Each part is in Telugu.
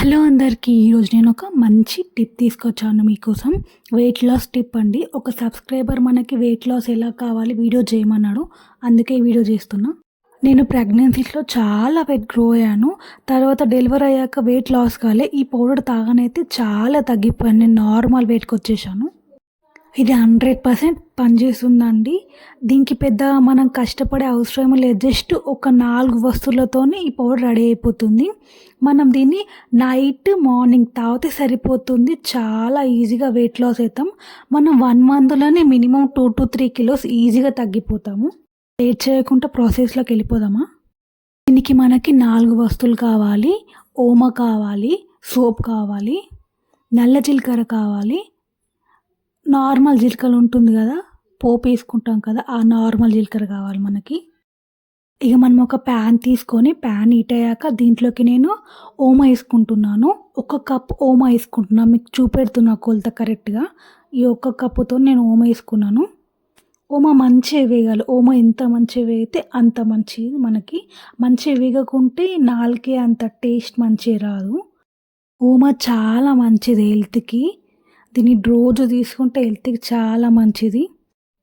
హలో అందరికీ ఈరోజు నేను ఒక మంచి టిప్ తీసుకొచ్చాను మీకోసం. వెయిట్ లాస్ టిప్ అండి. ఒక సబ్స్క్రైబర్ మనకి వెయిట్ లాస్ ఎలా కావాలి వీడియో చేయమన్నాడు. అందుకే ఈ వీడియో చేస్తున్నా. నేను ప్రెగ్నెన్సీస్లో చాలా వెయిట్ గ్రో అయ్యాను. తర్వాత డెలివరీ అయ్యాక వెయిట్ లాస్ కాలే. ఈ పౌడర్ తాగనైతే చాలా తగ్గిపోయాను. నేను నార్మల్ వెయిట్కి వచ్చేసాను. ఇది హండ్రెడ్ పర్సెంట్ పనిచేస్తుందండి. దీనికి పెద్ద మనం కష్టపడే అవసరం లేదు. జస్ట్ ఒక నాలుగు వస్తువులతోనే ఈ పౌడర్ రెడీ అయిపోతుంది. మనం దీన్ని నైట్ మార్నింగ్ తాగితే సరిపోతుంది. చాలా ఈజీగా వెయిట్ లాస్ అవుతాం. మనం one మంత్లోనే minimum two to three kilos ఈజీగా తగ్గిపోతాము. లేట్ చేయకుండా ప్రాసెస్లోకి వెళ్ళిపోదామా? దీనికి మనకి నాలుగు వస్తువులు కావాలి. ఓమ కావాలి సోప్ కావాలి నల్ల జీలకర్ర కావాలి నార్మల్ జీలకర్ర ఉంటుంది కదా పోపు వేసుకుంటాం కదా ఆ నార్మల్ జీలకర్ర కావాలి మనకి. ఇక మనం ఒక ప్యాన్ తీసుకొని ప్యాన్ హీట్ అయ్యాక దీంట్లోకి నేను ఓమ వేసుకుంటున్నాను. ఒక కప్ ఓమ వేసుకుంటున్నాను మీకు చూపెడుతున్నా కొలత కరెక్ట్గా ఈ ఒక్క కప్పుతో నేను ఓమ వేసుకున్నాను. ఓమ మంచిగా వేగాలి. ఓమ ఎంత మంచిగా వేగితే అంత మంచిది మనకి. మంచిగా వేగకుంటే నాలుకే అంత టేస్ట్ మంచిగా రాదు. ఓమ చాలా మంచిది హెల్త్కి దీన్ని రోజు తీసుకుంటే హెల్త్కి చాలా మంచిది.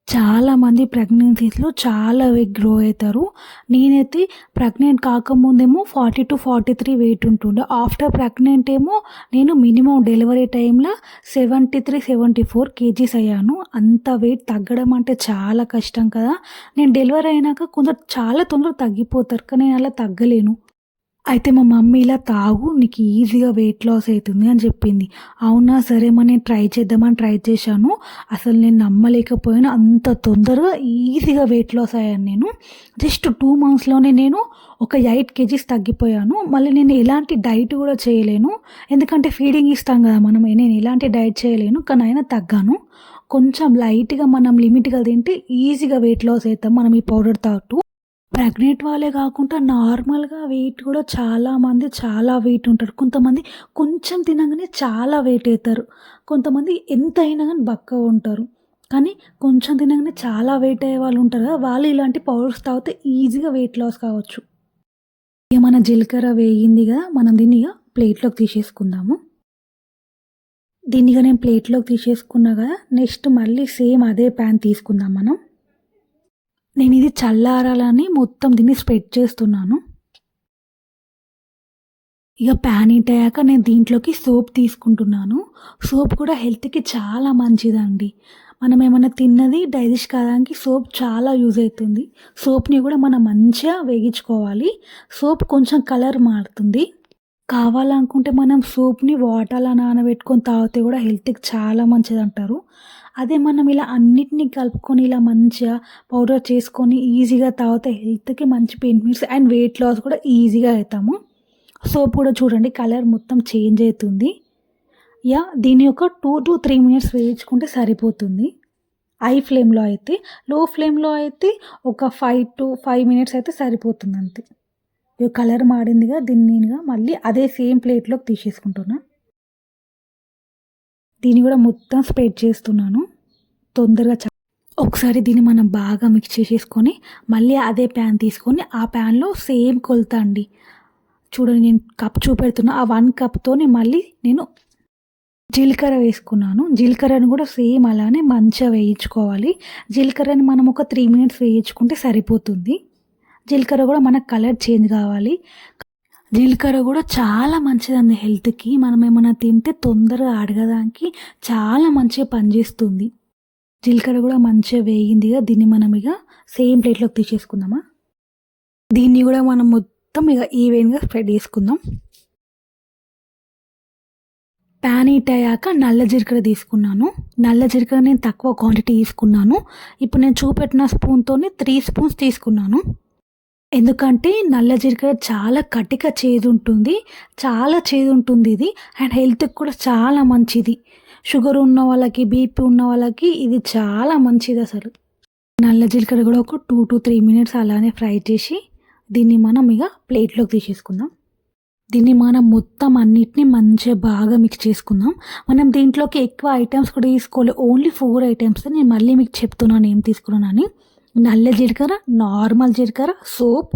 చాలామంది ప్రెగ్నెన్సీస్లో చాలా వెయిట్ గ్రో అవుతారు. నేనైతే pregnant కాకముందేమో forty two forty three weight ఉంటుండే. ఆఫ్టర్ ప్రెగ్నెంట్ ఏమో నేను మినిమం డెలివరీ టైంలో seventy three seventy four kgs అయ్యాను. అంత వెయిట్ తగ్గడం అంటే చాలా కష్టం కదా. నేను డెలివరీ అయినాక కొందరు చాలా తొందరగా తగ్గిపోతారు కానీ నేను అలా తగ్గలేను. అయితే మా మమ్మీ ఇలా తాగు నీకు ఈజీగా వెయిట్ లాస్ అవుతుంది అని చెప్పింది. అవునా సరే మరి నేను ట్రై చేద్దామని ట్రై చేశాను. అసలు నేను నమ్మలేకపోయాను. అంత తొందరగా ఈజీగా వెయిట్ లాస్ అయ్యాను నేను. జస్ట్ టూ మంత్స్లోనే నేను ఒక ఎయిట్ కేజీస్ తగ్గిపోయాను. మళ్ళీ నేను ఎలాంటి డైట్ కూడా చేయలేను. ఎందుకంటే ఫీడింగ్ ఇస్తాం కదా మనం నేను ఎలాంటి డైట్ చేయలేను కానీ అయినా తగ్గాను. కొంచెం లైట్గా మనం లిమిట్గా తింటే ఈజీగా వెయిట్ లాస్ అవుతాం. మనం ఈ పౌడర్ తాగుతూ. ప్రెగ్నెంట్ వాళ్ళే కాకుండా నార్మల్గా వెయిట్ కూడా చాలామంది చాలా వెయిట్ ఉంటారు. కొంతమంది కొంచెం తినగానే చాలా వెయిట్ అవుతారు కొంతమంది ఎంత అయినా కానీ బక్కగా ఉంటారు. కానీ కొంచెం తినగానే చాలా వెయిట్ అయ్యే వాళ్ళు ఉంటారు కదా వాళ్ళు ఇలాంటి పౌడర్స్ తాగితే ఈజీగా వెయిట్ లాస్ కావచ్చు. ఇక మన జీలకర్ర వేగింది కదా మనం దీన్ని ఇక ప్లేట్లోకి తీసేసుకుందాము. దీన్నిగా నేను ప్లేట్లోకి తీసేసుకున్నా కదా నెక్స్ట్ మళ్ళీ సేమ్ అదే ప్యాన్ తీసుకుందాం మనం. నేను ఇది చల్లారాలని మొత్తం దీన్ని స్ప్రెడ్ చేస్తున్నాను. ఇక ప్యాన్ హీట్ అయ్యాక నేను దీంట్లోకి సోప్ తీసుకుంటున్నాను. సోప్ కూడా హెల్త్కి చాలా మంచిదండి. మనం ఏమైనా తిన్నది డైజెస్ట్ కావడానికి సోప్ చాలా యూజ్ అవుతుంది. సోప్ని కూడా మనం మంచిగా వేగించుకోవాలి. సోప్ కొంచెం కలర్ మారుతుంది. కావాలనుకుంటే మనం సోప్ని వాటర్లో నానబెట్టుకొని తాగితే కూడా హెల్త్కి చాలా మంచిది అంటారు అదే మనం ఇలా అన్నిటినీ కలుపుకొని ఇలా మంచిగా పౌడర్ చేసుకొని ఈజీగా తాగితే హెల్త్కి మంచి బెనిఫిట్స్ అండ్ వెయిట్ లాస్ కూడా ఈజీగా అవుతాము. సోప్ కూడా చూడండి కలర్ మొత్తం చేంజ్ అవుతుంది. యా దీని యొక్క టూ టు త్రీ మినిట్స్ వేయించుకుంటే సరిపోతుంది. హై ఫ్లేమ్లో అయితే లో ఫ్లేమ్లో అయితే ఒక ఫైవ్ టు ఫైవ్ మినిట్స్ అయితే సరిపోతుంది అంతే. కలర్ మాడిందిగా దీన్ని నేనుగా మళ్ళీ అదే సేమ్ ప్లేట్లోకి తీసేసుకుంటున్నాను దీన్ని కూడా మొత్తం స్ప్రెడ్ చేస్తున్నాను. తొందరగా చ ఒకసారి దీన్ని మనం బాగా మిక్స్ చేసేసుకొని మళ్ళీ అదే ప్యాన్ తీసుకొని ఆ ప్యాన్లో సేమ్ కొలత అండి. చూడండి నేను కప్ చూపెడుతున్నా. ఆ వన్ కప్తోనే మళ్ళీ నేను జీలకర్ర వేసుకున్నాను. జీలకర్రను కూడా సేమ్ అలానే మంచిగా వేయించుకోవాలి. జీలకర్రని మనం ఒక త్రీ మినిట్స్ వేయించుకుంటే సరిపోతుంది. జీలకర్ర కూడా మనకు కలర్ చేంజ్ కావాలి. జీలకర్ర కూడా చాలా మంచిదండి హెల్త్కి. మనం ఏమైనా తింటే తొందరగా అడగడానికి చాలా మంచిగా పనిచేస్తుంది. జీలకర్ర కూడా మంచిగా వేగిందిగా దీన్ని మనం ఇక సేమ్ ప్లేట్లోకి తీసేసుకుందామా? దీన్ని కూడా మనం మొత్తం ఇక ఈవెన్గా స్ప్రెడ్ చేసుకుందాం. ప్యాన్ హీట్ అయ్యాక నల్ల జీలకర్ర తీసుకున్నాను. నల్ల జీలకర్ర నేను తక్కువ క్వాంటిటీ తీసుకున్నాను. ఇప్పుడు నేను చూపెట్టిన స్పూన్తో త్రీ స్పూన్స్ తీసుకున్నాను. ఎందుకంటే నల్ల జీలకర్ర చాలా కటిక చేదు ఉంటుంది చాలా చేదు ఉంటుంది ఇది అండ్ హెల్త్కి కూడా చాలా మంచిది. షుగర్ ఉన్న వాళ్ళకి బీపీ ఉన్న వాళ్ళకి ఇది చాలా మంచిది అసలు. నల్ల జీలకర్ర కూడా ఒక టూ టు త్రీ మినిట్స్ అలానే ఫ్రై చేసి దీన్ని మనం ఇక ప్లేట్లోకి తీసేసుకుందాం. దీన్ని మనం మొత్తం అన్నిటిని మంచిగా బాగా మిక్స్ చేసుకుందాం. మనం దీంట్లోకి ఎక్కువ ఐటమ్స్ కూడా తీసుకోవాలి. ఓన్లీ ఫోర్ ఐటమ్స్ నేను మళ్ళీ మీకు చెప్తున్నాను ఏం తీసుకున్నానని. నల్ల జీలకర్ర నార్మల్ జీలకర్ర సోప్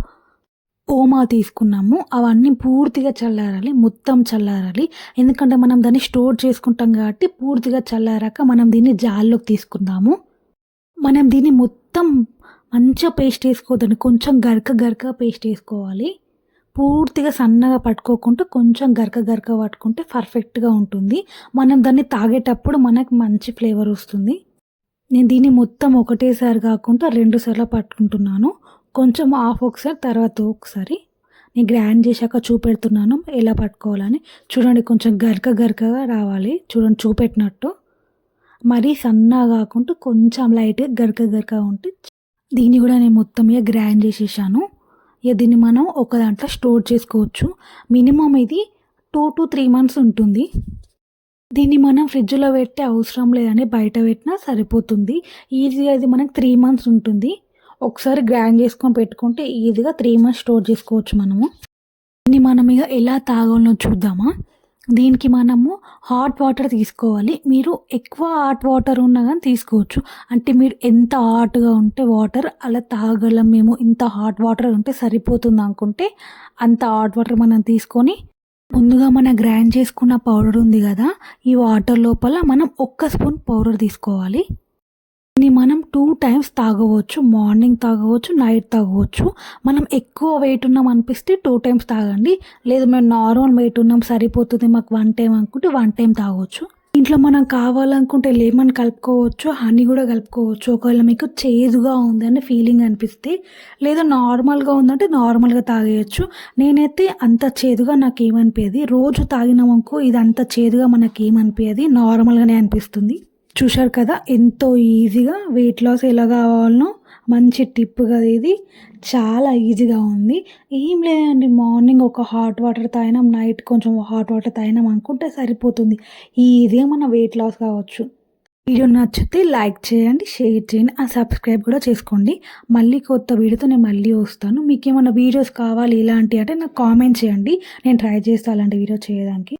ఓమా తీసుకున్నాము. అవన్నీ పూర్తిగా చల్లారాలి మొత్తం చల్లారాలి. ఎందుకంటే మనం దాన్ని స్టోర్ చేసుకుంటాం కాబట్టి పూర్తిగా చల్లారాక మనం దీన్ని జాల్లోకి తీసుకుందాము. మనం దీన్ని మొత్తం మంచిగా పేస్ట్ వేసుకోవద్దండి కొంచెం గరక గరక పేస్ట్ వేసుకోవాలి పూర్తిగా సన్నగా పట్టుకోకుండా కొంచెం గరక గరక పట్టుకుంటే పర్ఫెక్ట్గా ఉంటుంది. మనం దాన్ని తాగేటప్పుడు మనకు మంచి ఫ్లేవర్ వస్తుంది. నేను దీన్ని మొత్తం ఒకటేసారి కాకుండా రెండు సార్లు పట్టుకుంటున్నాను. కొంచెం ఆఫ్ ఒకసారి తర్వాత ఒకసారి. నేను గ్రైండ్ చేశాక చూపెడుతున్నాను ఎలా పట్టుకోవాలని. చూడండి కొంచెం గరక గరకగా రావాలి. చూడండి చూపెట్టినట్టు. మరీ సన్నగా కాకుండా కొంచెం లైట్గా గరక గరక ఉంటే దీన్ని కూడా నేను మొత్తం ఇక గ్రైండ్ చేసేసాను. ఇక దీన్ని మనం ఒక దాంట్లో స్టోర్ చేసుకోవచ్చు. మినిమం ఇది టూ టు త్రీ మంత్స్ ఉంటుంది. దీన్ని మనం ఫ్రిడ్జ్లో పెట్టే అవసరం లేదని బయట పెట్టినా సరిపోతుంది. ఈజీగా ఇది మనకు త్రీ మంత్స్ ఉంటుంది. ఒకసారి గ్రైండ్ చేసుకొని పెట్టుకుంటే ఈజీగా త్రీ మంత్స్ స్టోర్ చేసుకోవచ్చు మనము. దీన్ని మనం ఇక ఎలా తాగాలో చూద్దామా? దీనికి మనము హాట్ వాటర్ తీసుకోవాలి. మీరు ఎక్కువ హాట్ వాటర్ ఉన్నా కానీ తీసుకోవచ్చు. అంటే మీరు ఎంత హాట్గా ఉంటే వాటర్ అలా తాగలం మేము ఇంత హాట్ వాటర్ ఉంటే సరిపోతుంది అనుకుంటే అంత హాట్ వాటర్ మనం తీసుకొని ముందుగా మనం గ్రైండ్ చేసుకున్న పౌడర్ ఉంది కదా ఈ వాటర్ లోపల మనం ఒక్క స్పూన్ పౌడర్ తీసుకోవాలి. దీన్ని మనం టూ టైమ్స్ తాగవచ్చు మార్నింగ్ తాగవచ్చు నైట్ తాగవచ్చు. మనం ఎక్కువ వెయిట్ ఉన్నాం అనిపిస్తే టూ టైమ్స్ తాగండి. లేదు మేము నార్మల్ వెయిట్ ఉన్నాం సరిపోతుంది మాకు వన్ టైం అనుకుంటే వన్ టైం తాగవచ్చు ఇంట్లో మనం కావాలనుకుంటే లెమన్ కలుపుకోవచ్చు హనీ కూడా కలుపుకోవచ్చు. ఒకవేళ మీకు చేదుగా ఉందని ఫీలింగ్ అనిపిస్తే లేదా నార్మల్గా ఉందంటే నార్మల్గా తాగేయచ్చు. నేనైతే అంత చేదుగా నాకు ఏమనిపించేది రోజు తాగినామనుకో ఇది అంత చేదుగా మనకి ఏమనిపించేది నార్మల్గానే అనిపిస్తుంది. చూశారు కదా ఎంతో ఈజీగా వెయిట్ లాస్ ఎలా కావాలనో మంచి టిప్ కదా ఇది. చాలా ఈజీగా ఉంది. ఏం లేదండి మార్నింగ్ ఒక హాట్ వాటర్ తాగినాం నైట్ కొంచెం హాట్ వాటర్ తాగినాం అనుకుంటే సరిపోతుంది. ఈజీగా మన వెయిట్ లాస్ కావచ్చు. వీడియో నచ్చితే లైక్ చేయండి షేర్ చేయండి ఆ సబ్స్క్రైబ్ కూడా చేసుకోండి. మళ్ళీ కొత్త వీడియోతో నేను మళ్ళీ వస్తాను. మీకు ఏమైనా వీడియోస్ కావాలి ఇలాంటి అంటే నాకు కామెంట్ చేయండి. నేను ట్రై చేస్తాను అలాంటి వీడియో చేయడానికి.